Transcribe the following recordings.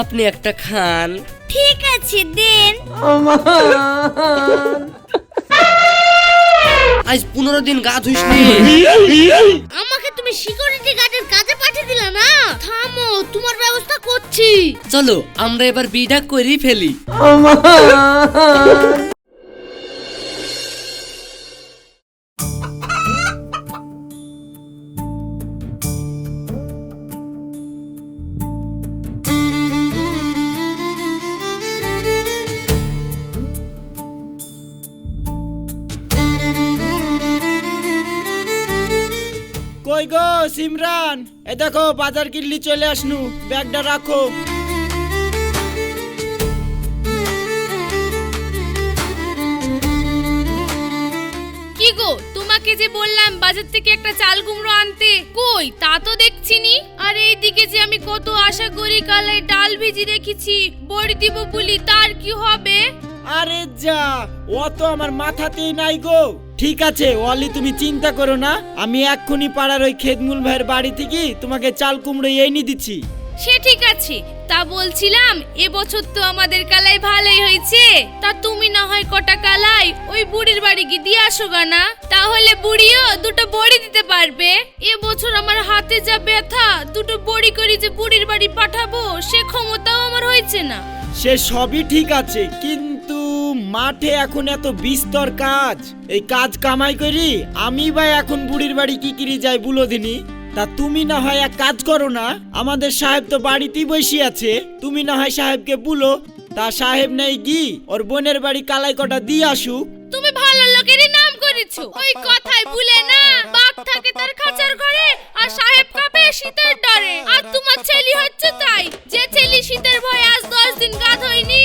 আপনি একটা খান। ঠিক আছে দিন। আজ পনেরো দিন গা ধুইসনি আমাকে তুমি সিকিউরিটি গার্ডের কাজে পাঠিয়ে দিলা না? থামো তোমার ব্যবস্থা করছি। চলো আমরা এবার বিটা করি ফেলি। কই গো সিমরান। এ দেখো বাজার কিনলি চলে আসনু। ব্যাগটা রাখো। কি গো তোমাকে যে বললাম বাজার থেকে একটা চাল কুমড়ো আনতে কই? তা তো দেখছিনি আর এইদিকে যে আমি কত আশা করি কালে ডাল ভিজি রেখেছি বড়ি দিব বলি তার কি হবে? আরে যা ও তো আমার মাথাতেই নাই গো। ঠিক আছে অলি তুমি চিন্তা করো না। আমি এক্ষুনি পাড়ার ওই খেদমুল ভাইয়ের বাড়ি থেকে তোমাকে চাল কুমড়ো এনে দিচ্ছি। সে ঠিক আছে তা বলছিলাম এবছর তো আমাদের কালাই ভালোই হয়েছে। তা তুমি না হয় কটা কালাই ওই বুড়ির বাড়ি গিয়ে দিয়ে আসো গানা তাহলে বুড়িও দুটো বড়ি দিতে পারবে। এবছর আমার হাতে যা ব্যথা দুটো বড়ি করে যে বুড়ির বাড়ি পাঠাবো সে ক্ষমতাও আমার হয়েছে না। সে সবই ঠিক আছে কিন্তু মাঠে এখন এত বিস্তর কাজ। এই কাজ কামাই করি, আমি বা এখন বুড়ির বাড়ি কি কিরি যাই বুলো দিনি? তা তুমি না হয় এক কাজ করো না, আমাদের সাহেব তো বাড়িতেই বসে আছে, তুমি না হয় সাহেবকে বুলো, তা সাহেব নেই গি ওর বোনের বাড়ি কালাই কটা দিয়ে আসুক। তুমি ভালো লোকেরই নাম করেছ, ওই কথাই ভুলে না বাঘ থাকে তার খাঁচার ঘরে, আর সাহেব কাঁপে শীতের ডরে, আর তোমার ছেলে হচ্ছে তাই, যে ছেলে শীতের ভয়ে আজ দশ দিন গা ধোয়নি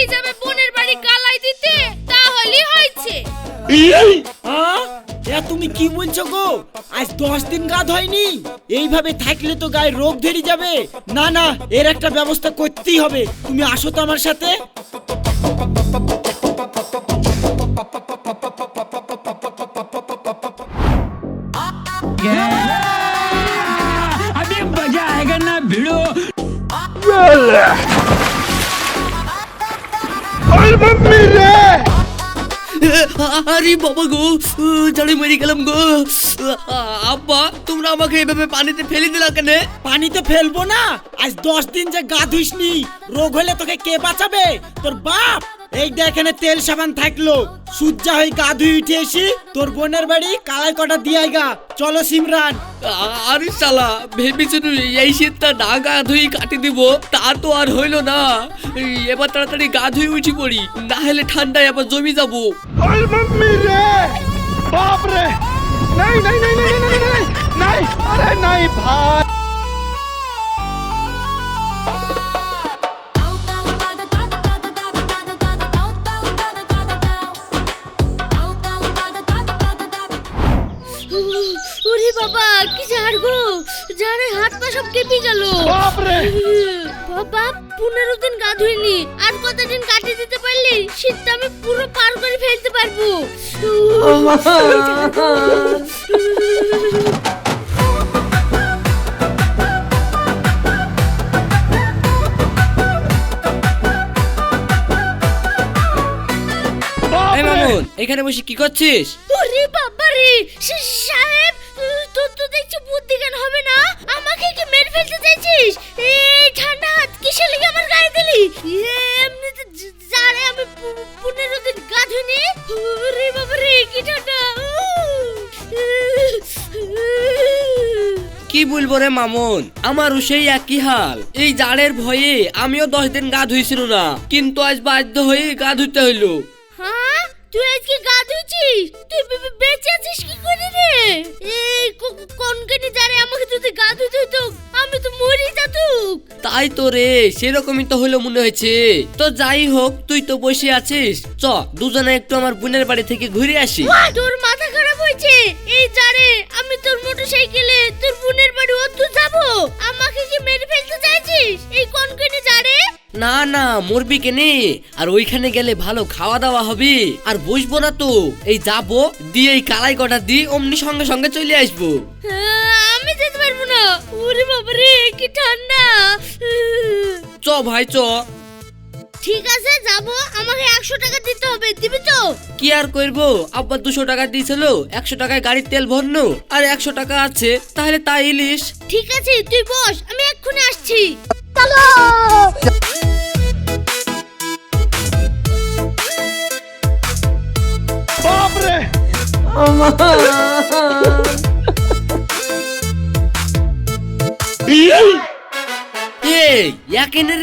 সেই ছেলে যাবে বোনের বাড়ি কালাই দিতে তাহলেই হয়েছে হ্যাঁ এ তুমি কি বলছো গো আজ দশ দিন গা হয়নি এইভাবে থাকলে তো গায়ে রোগ ধরে যাবে না না এর একটা ব্যবস্থা করতেই হবে তুমি আসো তো আমার সাথে अभी मजा आएगा ना भिड़ो আরে বাবা গো জানি মরে গেলাম গো। আব্বা তোমরা আমাকে এভাবে পানিতে ফেলে দিলা কেন? পানিতে ফেলব না? আজ দশ দিন যে গা ধুইসনি রোগ হলে তোকে কে বাঁচাবে? তোর বাপ। এইটা এখানে তেল সাবান থাকল। সূর্যা হয়ে গা ধুই উঠে এসি তোর বোনের বাড়ি কালাই কটা দিয়ে গা। চলো সিমরান। আরে শালা ভেবেছিল এই শীতটা না গা ধুই কাটি দিব? তা তো আর হইল না। এবার তাড়াতাড়ি গা ধুই উঠি পড়ি। না হলে ঠান্ডায় আবার জমি যাব। ওরে সব কেঁপে গেল। বাবা পনেরো দিন গা ধুইনি আর কতদিন কাটিয়ে দিতে পারলি? শীতটা আমি পুরো পার করে ফেলতে পারব। এখানে বসে কি করছিস? ওরে বাবা রে সে- সাহেব তোর তো দেখছি বুদ্ধি জ্ঞান হবে না। আমাকে কি মেরে ফেলতে চাইছিস? এই ঠান্ডা হাত কিসের লেগে আমার গায়ে দিলি? এমনিতে জানে আমি পনেরো দিন গা ধুইনি ওরে বাবা রে কি ঠান্ডা। কি বলব রে মামুন? আমারও সেই একই হাল। এই জাড়ের ভয়ে আমিও দশ দিন গা ধুইছিল না। কিন্তু আজ বাধ্য হয়ে গা ধুইতে হইল। হ্যাঁ? তুই আজকে গা ধুইছিস তো রে সেরকমই তো হলো মনে হয়েছে। তো যাই হোক তুই তো বসে আছিস। চ দুজনে একটু আমার বোনের বাড়ি থেকে ঘুরে আসি। তোর মাথা খারাপ হয়েছে? এই জারে আমি তোর মোটরসাইকেলে তোর বোনের বাড়ি অত যাব। আমাকে কি মেরে ফেলতে চাইছিস? এই কোন কোনে জারে না না মরবি কেনে? আর ওইখানে গেলে ভালো খাওয়া দাওয়া হবে। আর বসবো না তো। এই যাব দিয়ে এই কালাই কটা দিয়ে অমনি সঙ্গে সঙ্গে চলে আসব। আহ, আমি যেতে পারব না। ওরে বাবারে কি ঠান্ডা। চ ভাই চ। ঠিক আছে যাব। আমাকে একশো টাকা দিতে হবে দিবি তো? কি আর করব? আব্বা দুশো টাকা দিয়েছিল একশো টাকায় গাড়ির তেল ভরনো আর একশো টাকা আছে তাহলে তাই ইলিশ। ঠিক আছে তুই বস আমি এক্ষুনি আসছি।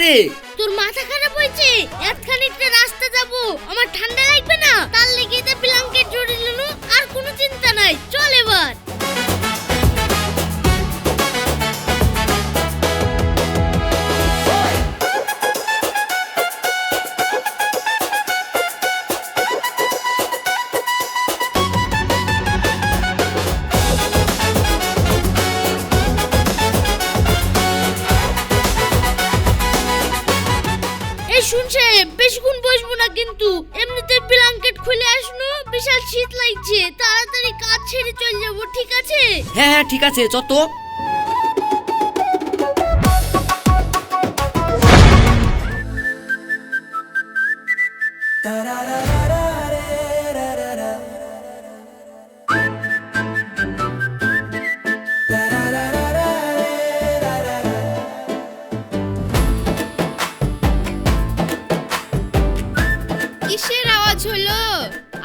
রে? তোর মাথা খারাপ হয়েছে? এতখানিকটা রাস্তা যাব, আমার ঠান্ডা লাগবে না? তার লেগে তো ব্ল্যাঙ্কেট জড়িয়ে আর কোনো চিন্তা নাই। চল হ্যাঁ হ্যাঁ আছে চত কিসের আওয়াজ হলো?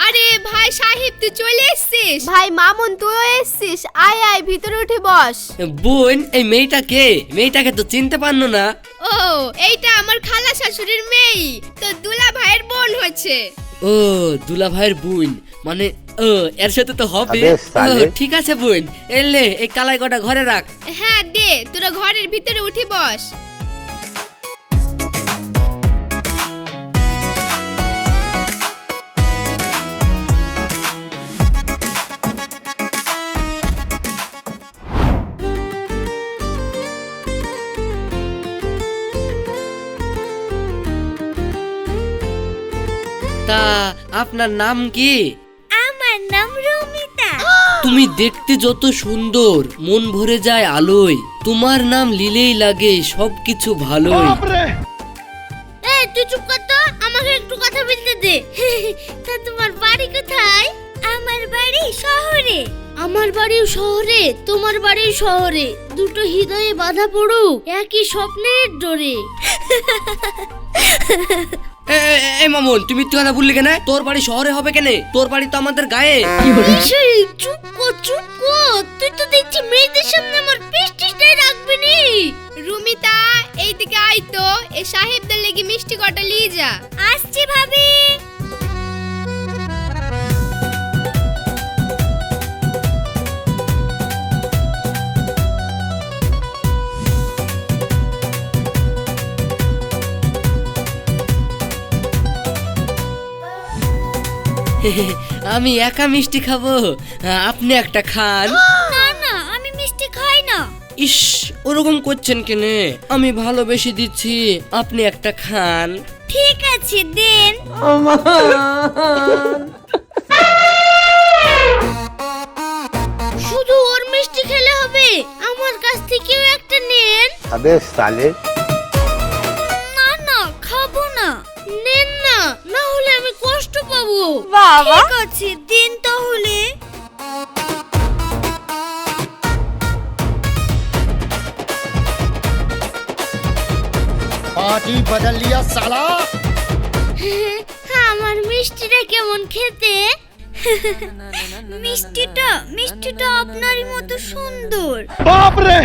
আরে ভাই সাহেব তুই চলে এসেছিস? ভাই মামুন তুইও এসছিস? আয় আয় ভিতরে উঠে বস। বোন এই মেয়েটা কে মেয়েটাকে তো চিনতে পারল না। ও এইটা আমার খালা শাশুড়ির মেয়ে। তো দুলা ভাইয়ের বোন হচ্ছে ও দুলা ভাইয়ের বোন। মানে ও এর সাথে তো হবে। ও, ঠিক আছে বোন। এলে এই কালাই কটা ঘরে রাখ। হ্যাঁ দে তোরা ঘরের ভিতরে উঠে বস। আপনার নাম কি? আমার নাম রমিতা। তুমি দেখতে যত সুন্দর মন ভরে যায় আলোয়। তোমার নাম লিলেই লাগে সবকিছু ভালোই। এই তুই চুপ কর তো আমাকে একটু কথা বলতে দে। তা তোমার বাড়ি কোথায়? আমার বাড়ি শহরে। আমার বাড়িও শহরে তোমার বাড়িও শহরে। দুটো হৃদয়ে বাধা পড়ুক একই স্বপ্নের ডোরে এ, এ, এ, এ মামুন তুমি তুই কথা বললি কেন? তোর বাড়ি শহরে হবে কেন? তোর বাড়ি তো আমাদের গায়ে। সেই চুপ কর চুপ কর। তুই তো দেখছি মেয়েদের সামনে আমার পেস্টিসটাই রাখবি নি। রুমিতা এইদিকে আই তো। এই সাহেবদের লেগে মিষ্টি কটা লিয়ে যা। আসছি ভাবি। আমি একা মিষ্টি খাব। আপনি একটা খান। না না আমি মিষ্টি খাই না। ইস ওরকম করছেন কেনে? আমি ভালোবেসে দিচ্ছি আপনি একটা খান। ঠিক আছে দেন। শুধু ওর মিষ্টি খেলে হবে। আমার কাছ থেকেও একটা নেন। আবে সালে বাবা। ঠিক আছে দিন তাহলে। পার্টি বদল লিয়া সালা। হ্যাঁ, হ্যাঁ, আমার মিষ্টিটা কেমন খেতে? মিষ্টিটা মিষ্টিটা আপনারই মতো সুন্দর। বাপ রে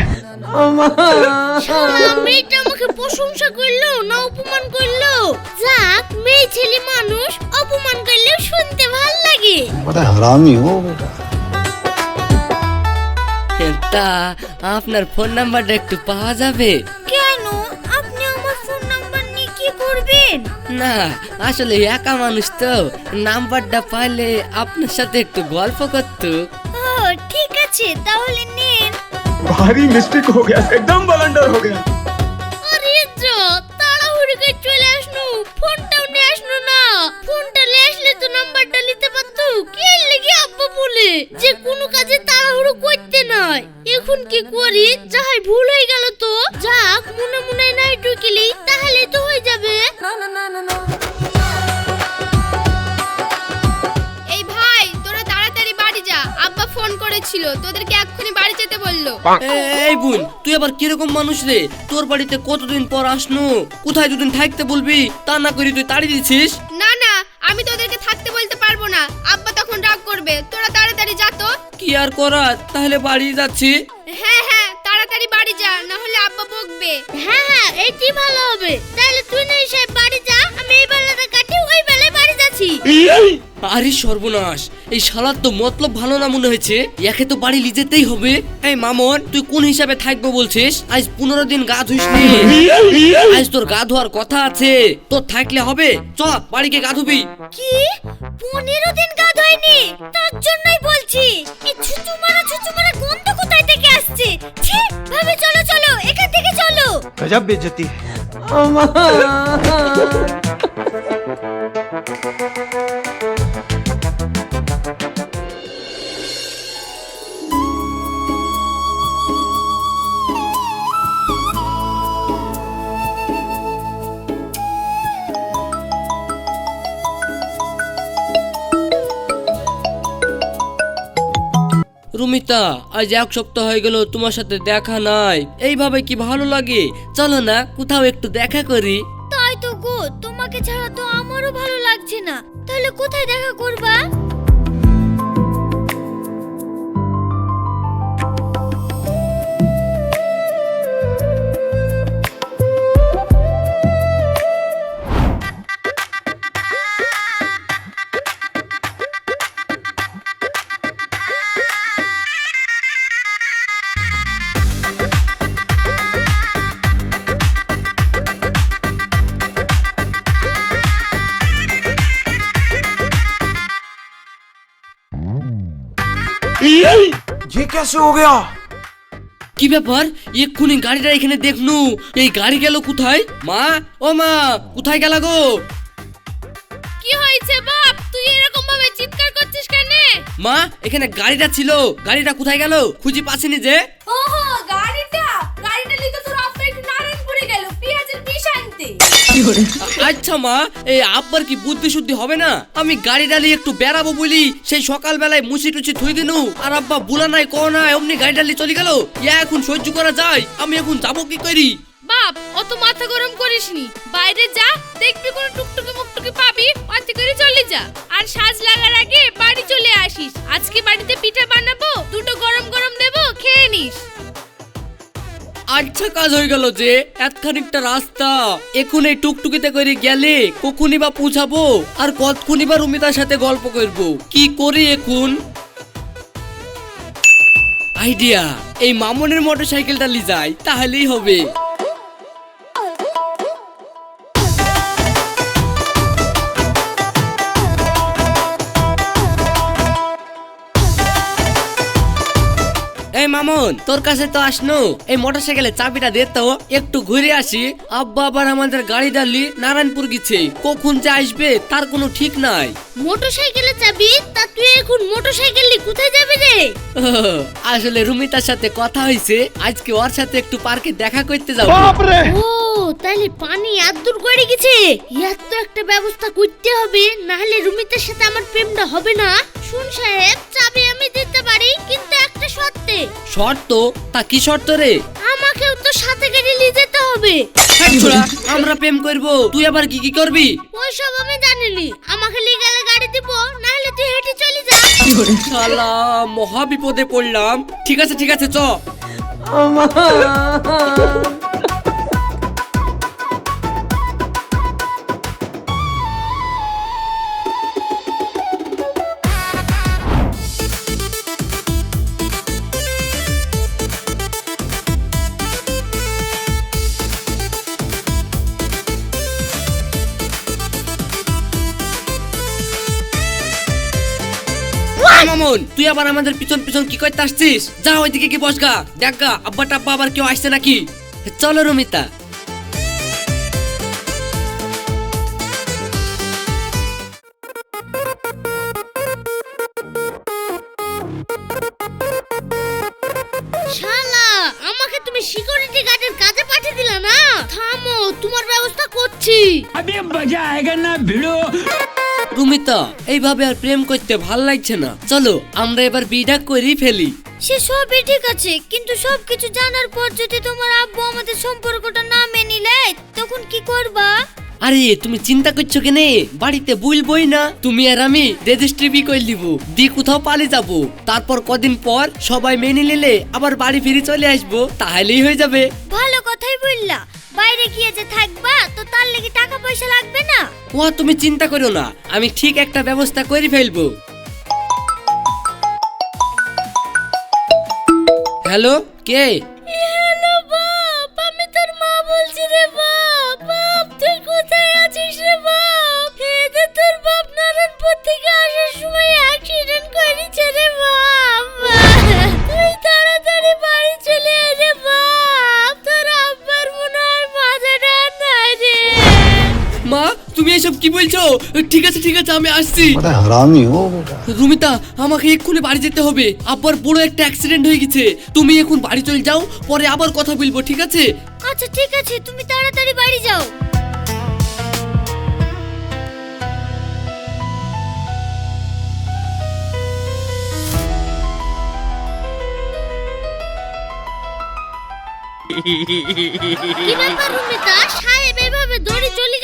মেয়েটা আমাকে প্রশংসা করল না অপমান করল? যাক মেয়ে ছেলে মানুষ অপমান করলে শুনতে ভালো লাগে। হারামি ও তা আপনার ফোন নাম্বারটা একটু পাওয়া যাবে? পারেন না আসলে একা মানুষ তো। নাম্বারটা পাইলে আপনার সাথে একটু গল্প করতো। ও ঠিক আছে তাহলে নিন। ভারী মিস্টেক হো গেল একদম বালান্ডার হো গেল না। ফোনটা আসলে তো নাম্বারটা নিতে পারতো। কে লেগে আব্বা বলে? যে কোনো কাজে তাড়াহুড়ো করতে নয়। এখন কি করি যাহাই ভুল হয়ে গেল তো যাক মনে মনে নাই ঢুকিলি তাহলে তো হয়ে যাবে। এই ভাই তোরা তাড়াতাড়ি বাড়ি যা। আব্বা ফোন করেছিল তোদেরকে এক্ষুনি বাড়ি যেতে বলল। এই বোন তুই আবার কীরকম মানুষ রে? তোর বাড়িতে কতদিন পর আসনু? কোথায় দুদিন থাকতে বলবি? তা না করি তুই তাড়ি দিছিস? না না আমি তোদেরকে থাকতে বলতে পারব না। আব্বা তখন রাগ করবে। তোরা তাড়াতাড়ি যা তো। কি আর করার? তাহলে বাড়ি যাচ্ছি। হ্যাঁ হ্যাঁ তাড়াতাড়ি বাড়ি যা না হলে আব্বা বকবে। হ্যাঁ হ্যাঁ এটি ভালো হবে। তাহলে তুই না সে বাড়ি যা, আমি এই বেলাটা কাটি, ওই বেলায় পেয়েছি আরে সর্বনাশ এই শালার তো মতলব ভালো না মনে হয়েছে। একে তো বাড়ি লিজেতেই হবে। এই মামন তুই কোন হিসাবে থাকব বলছিস? আজ পনেরো দিন গা ধুইস আজ তোর গা ধোয়ার কথা আছে। তোর থাকলে হবে। চ বাড়িকে গা ধুবি। কি? পনেরো দিন গা ধুইনি তার জন্যই বলছি। এই ছুচু মারা গন্ধ কোথায় থেকে আসছে? ছি ভাবে চলো চলো এখান থেকে চলো। গজব বেজতি আমার রুমিতা, আজ এক সপ্তাহ হয়ে গেল তোমার সাথে দেখা নাই। এইভাবে কি ভালো লাগে? চলো না, কোথাও একটু দেখা করি। তোমাকে ছাড়া তো আমারও ভালো লাগছে না। তাহলে কোথায় দেখা করবা? ये कैसे हो गया কি ব্যাপার এক্ষুনি গাড়িটা এখানে দেখনু এই গাড়ি গেল কোথায় মা ও মা কোথায় গেল গো কি হয়েছে বাপ তুই এরকম ভাবে চিৎকার করছিস কেন মা এখানে গাড়িটা ছিল গাড়িটা কোথায় গেল খুঁজি পাচ্ছিনি যে ওহো আচ্ছা মা এই আব্বার কি বুদ্ধি শুদ্ধি হবে না? আমি গাড়ি ডালি একটু বেড়াবো বলি সেই সকালবেলায় মুছি টুচি থুই দিনু। আর আব্বা বুলা নাই ক নাই অমনি গাড়ি ডালি চলে গেল। ইয়া এখন সহ্য করা যায় আমি এখন যাব কি করি? বাপ অত মাথা গরম করিসনি। বাইরে যা দেখবি কোনো টুকটুকি মুকটুকি পাবি অতি করে চলে যা। আর সাজ লাগার আগে বাড়ি চলে আসিস। আজকে বাড়িতে পিঠা বানাবো দুটো গরম গরম দেবো খেয়ে নিস। আচ্ছা কাজ হয়ে গেল যে, এতখানিকটা রাস্তা। এখন এই টুকটুকিতে করে গেলে কখনই বা পৌঁছাবো আর কতক্ষণই বা রুমিতার সাথে গল্প করব। কি করি এখন? আইডিয়া, এই মামনের মোটর সাইকেলটা লি যাই, তাহলেই হবে। এই মামুন তোর কাছে তো আসনু। এই মোটরসাইকেলের চাবিটা দে তো একটু ঘুরে আসি। আব্বা আবার আমাদের গাড়ি ডালি নারায়ণপুর গেছে। কখন যে আসবে তার কোনো ঠিক নাই। চাবি? তা তুই এখন নিয়ে কোথায় যাবে রে? আসলে রুমিতার সাথে কথা হয়েছে আজকে ওর সাথে একটু পার্কে দেখা করতে যাব। ও তাহলে পানি এত দূর করে গেছে। এত তো একটা ব্যবস্থা করতে হবে নাহলে রুমিতার সাথে আমার প্রেমটা হবে না। শুন সাহেব চাবি আমি দিতে পারি কিন্তু শর্তে? শর্ত? তা কি শর্ত রে? আমাকেও তো সাথে করে নিয়ে যেতে হবে। আমরা প্রেম করব। তুই আবার কি কি করবি? ওইসব আমি জানিনি। আমাকে নিয়ে গেলে গাড়ি দিব না হলে তুই হেঁটে চলে যা। শালা মহা বিপদে পড়লাম। ঠিক আছে ঠিক আছে চ। এই এখন তুই আবার আমাদের পিছন পিছন কি করতে আসছিস? যা ওইদিকে কি বসগা দেখগা আব্বা টাব্বা আবার কেউ আসছে নাকি? চলো রমিতা। আমাকে তুমি সিকিউরিটি গার্ডের কাজে পাঠিয়ে না? থামো তোমার ব্যবস্থা করছি। আমি मजा आएगा ना রুমিতা এইভাবে আর প্রেম করতে ভালো লাগছে না। চলো আমরা এবার বিটা করেই ফেলি। সে সবই ঠিক আছে কিন্তু সবকিছু জানার পর যদি তোমার আব্বু আমাদের সম্পর্কটা না মেনে নেয় তখন কি করবা? আরে তুমি চিন্তা করছ কেনে? বাড়িতে বলবই না? তুমি আর আমি রেজিস্ট্রি বি করে দিব দি কোথাও পালিয়ে যাব। তারপর কদিন পর সবাই মেনে নিলে আবার বাড়ি ফিরে চলে আসব তাহলেই হয়ে যাবে। ভালো কথাই বললা। বাইরে গিয়ে যে থাকবা, তো তার লাগি টাকা পয়সা লাগবে না। ও তুমি চিন্তা করো না, আমি ঠিক একটা ব্যবস্থা করে ফেলব। হ্যালো, কে? এসব কি বলছো? ঠিক আছে ঠিক আছে আমি আসছি। রুমিতা আমাকে এক্ষুনি বাড়ি যেতে হবে। আব্বার বড় একটা অ্যাক্সিডেন্ট হয়ে গেছে। তুমি এখন বাড়ি চলে যাও পরে আবার কথা বলব ঠিক আছে? আচ্ছা ঠিক আছে তুমি তাড়াতাড়ি বাড়ি যাও। কি ব্যাপার রুমিতা? সাহেব এভাবে দৌড়ে চলে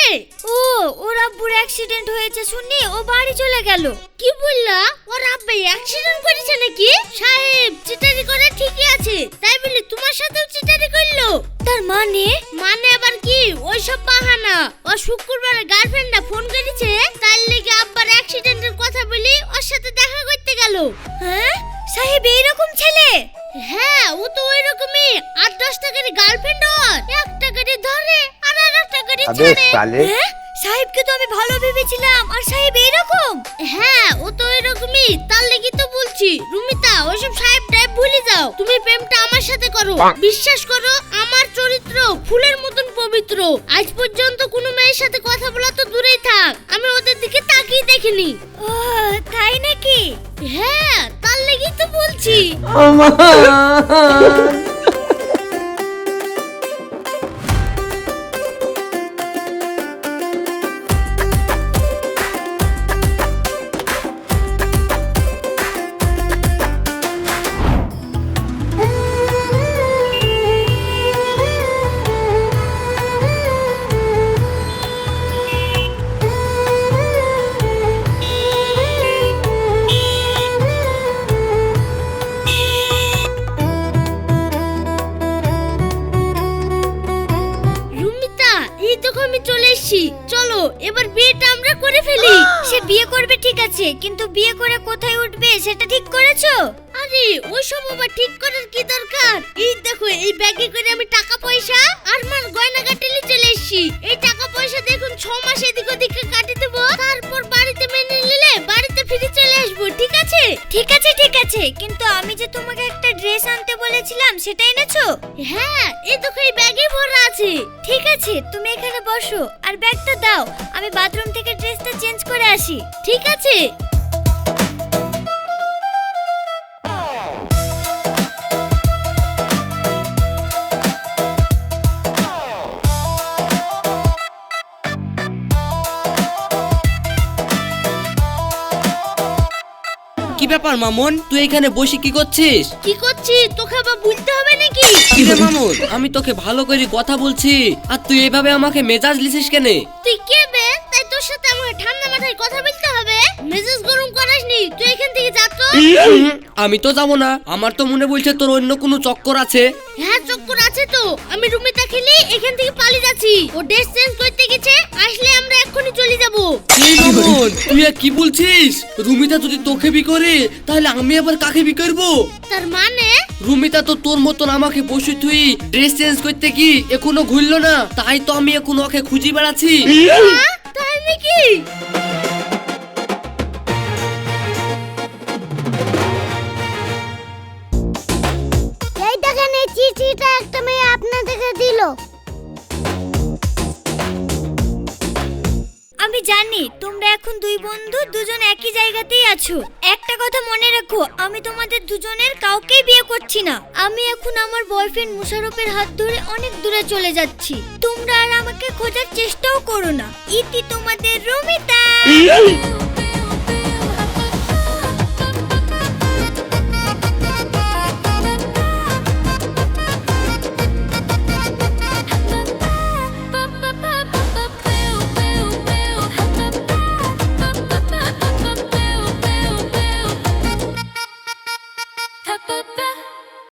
গেল ও, ওর আব্বুর অ্যাক্সিডেন্ট হয়েছে শুনি ও বাড়ি চলে গেল। কি বললা? ওর আব্বে অ্যাক্সিডেন্ট করেছে নাকি? সাহেব, চিটারি করে ঠিকই আছে। তাই বলে তোমার সাথেও চিটারি করল? তার মানে? মানে আবার কি? ওইসব বাহানা। ও শুক্রবারে গার্লফ্রেন্ডটা ফোন করেছে তার লেগে আব্বার অ্যাক্সিডেন্টের কথা বলি ওর সাথে দেখা করতে গেল। হ্যাঁ? সাহেব এইরকম ছেলে? হ্যাঁ ও তো ওই রকমই আট দশ টাকার গার্লফ্রেন্ড ওর। এক টাকারি ধরে আর আর এক টাকারি ছাড়ে। হ্যাঁ? সাহেবকে তো আমি ভালো ভেবেছিলাম আর সাহেব এরকম হ্যাঁ ও তো এরকমই তার লেগে তো বলছি রুমিতা ওইসব সাহেব টাইপ ভুলে যাও। তুমি প্রেমটা আমার সাথে করো। বিশ্বাস করো চরিত্র ফুলের মতন পবিত্র। আজ পর্যন্ত কোনো মেয়ের সাথে কথা বলা তো দূরেই থাক আমি ওদের দিকে তাকিয়ে দেখিনি। ও তাই নাকি? হ্যাঁ তার লেগেই তো বলছি। আছে, কিন্তু বিয়ে করে কোথায় উঠবে সেটা ঠিক করেছ? আরে ওইসব আবার ঠিক করার কি দরকার? এই দেখো, এই ব্যাগে করে আমি টাকা পয়সা আর মার গয়না কাটিলে চলে এসেছি। এই টাকা পয়সা দেখুন ছ মাস এদিক ওদিক কাটি ঠিক আছে ঠিক আছে। কিন্তু আমি যে তোমাকে একটা ড্রেস আনতে বলেছিলাম সেটা এনেছো? হ্যাঁ এই দেখো এই ব্যাগে ভরা আছে। ঠিক আছে তুমি এখানে বসো। আর ব্যাগটা দাও আমি বাথরুম থেকে ড্রেসটা চেঞ্জ করে আসি। ঠিক আছে? ব্যাপার মামন? তুই এখানে বসে কি করছিস? কি করছি? তোকে আবার বুঝতে হবে নাকি? কিরে মামুন? আমি তোকে ভালো করে কথা বলছি। আর তুই এভাবে আমাকে মেজাজ লিছিস কেন? তুই কে বে? তাই তোর সাথে আমাকে ঠান্ডা মাথায় কথা বলতে হবে? মেজাজ গরম করাসনি তুই এখান থেকে যা তো। আমি তো যাব না। আমার তো মনে বলছে তোর অন্য কোনো চক্কর আছে। হ্যাঁ চক্কর আছে তো। আমি রুমিতা খেলি এখান থেকে পালিয়ে যাচ্ছি। ও ড্রেস চেঞ্জ করতে গেছে আসলে আমরা এক্ষুনি চলে যাব। এই তুই আর কি বলছিস? রুমিতা যদি তোকে বি করে তাহলে আমি আবার কাকে বি করব? তার মানে? রুমিতা তো তোর মতন আমাকে বসে তুই ড্রেস চেঞ্জ করতে কি এখনও ঘুরলো না? তাই তো আমি এখন ওকে খুঁজি বেড়াচ্ছি। হ্যাঁ? তাই নাকি চিঠিটা একটা মেয়ে আপনাদেরকে দিল। আমি জানি তোমরা এখন দুই বন্ধু দুজন একই জায়গাতেই আছো। একটা কথা মনে রাখো আমি তোমাদের দুজনের কাউকেই বিয়ে করছি না। আমি এখন আমার বয়ফ্রেন্ড মুশারফের হাত ধরে অনেক দূরে চলে যাচ্ছি। তোমরা আর আমাকে খোঁজার চেষ্টাও করো না। ইতি তোমাদের রমিতা।